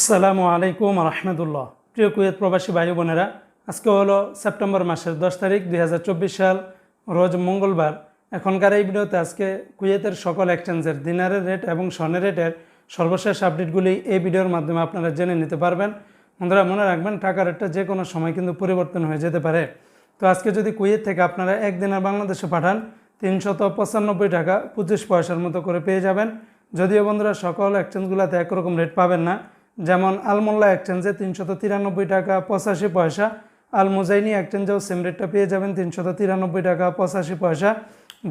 আসসালামু আলাইকুম রহমতুল্লাহ প্রিয় কুয়েত প্রবাসী ভাই বোনেরা, আজকে হলো সেপ্টেম্বর মাসের দশ তারিখ দুই হাজার চব্বিশ সাল, রোজ মঙ্গলবার। এখনকার এই ভিডিওতে আজকে কুয়েতের সকল এক্সচেঞ্জের দিনারের রেট এবং স্বর্ণের রেটের সর্বশেষ আপডেটগুলি এই ভিডিওর মাধ্যমে আপনারা জেনে নিতে পারবেন। বন্ধুরা, মনে রাখবেন, টাকা রেটটা যে কোনো সময় কিন্তু পরিবর্তন হয়ে যেতে পারে। তো আজকে যদি কুয়েত থেকে আপনারা একদিনের বাংলাদেশে পাঠান, তিনশত পঁচানব্বই টাকা পঁচিশ পয়সার মতো করে পেয়ে যাবেন। যদিও বন্ধুরা, সকল এক্সচেঞ্জগুলোতে একরকম রেট পাবেন না। যেমন আলমোল্লা এক্সচেঞ্জে তিনশত তিরানব্বই টাকা, পঁচাশি পয়সা। আল মুজাইনি এক্সচেঞ্জেও সেম রেটটা পেয়ে যাবেন তিনশত তিরানব্বই টাকা, পঁচাশি পয়সা।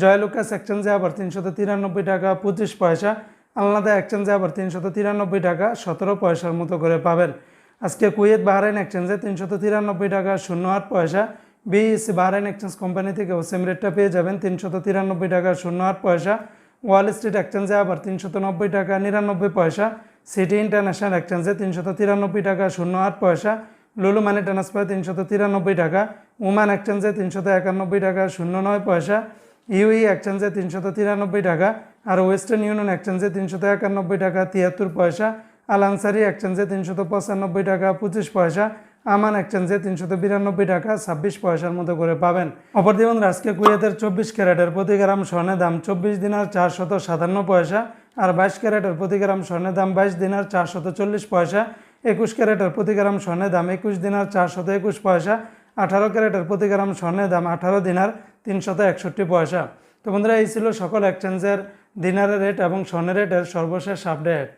জয়লুকাস এক্সচেঞ্জে আবার তিনশত তিরানব্বই টাকা, পঁচিশ পয়সা। আলনাদা এক্সচেঞ্জে আবার তিনশত তিরানব্বই টাকা, সতেরো পয়সার মতো করে পাবেন। আজকে কুয়েত বাহরাইন এক্সচেঞ্জে তিনশত তিরানব্বই টাকা শূন্য আট পয়সা। বিএসসি বাহরাইন এক্সচেঞ্জ কোম্পানি থেকেও সেম রেটটা পেয়ে যাবেন তিনশত তিরানব্বই টাকা শূন্য আট পয়সা। ওয়াল স্ট্রিট এক্সচেঞ্জে আবার তিনশত নব্বই টাকা, নিরানব্বই পয়সা। সিটি ইন্টারন্যাশনাল এক্সচেঞ্জে তিনশত তিরানব্বই টাকা, শূন্য আট পয়সা। লুলু মানি ট্রান্সফার তিনশত তিরানব্বই টাকা। ওমান এক্সচেঞ্জে তিনশত একানব্বই টাকা, শূন্য নয় পয়সা। ইউই এক্সচেঞ্জে তিনশত তিরানব্বই টাকা। আর ওয়েস্টার্ন ইউনিয়ন এক্সচেঞ্জে তিনশত একানব্বই টাকা, তিয়াত্তর পয়সা। আল আনসারি এক্সচেঞ্জে তিনশত পঁচানব্বই টাকা, পঁচিশ পয়সা। আমান এক্সচেঞ্জে তিনশত বিরানব্বই টাকা, ছাব্বিশ পয়সার মতো করে পাবেন। অপরদিকে বন্ধুরা, আজকে কুয়েতের চব্বিশ ক্যারেটের প্রতি গ্রাম স্বর্ণের দাম চব্বিশ দিনার চারশত সাতান্ন পয়সা। আর বাইশ ক্যারেটের প্রতি গ্রাম স্বর্ণের দাম বাইশ দিনার চারশত চল্লিশ পয়সা। একুশ ক্যারেটের প্রতি গ্রাম স্বর্ণের দাম একুশ দিনার চারশত একুশ পয়সা। আঠারো ক্যারেটের প্রতি গ্রাম স্বর্ণের দাম আঠারো দিনার তিনশত একষট্টি পয়সা। তো বন্ধুরা, এই ছিল সকল এক্সচেঞ্জের দিনারের রেট এবং স্বর্ণের রেটের সর্বশেষ আপডেট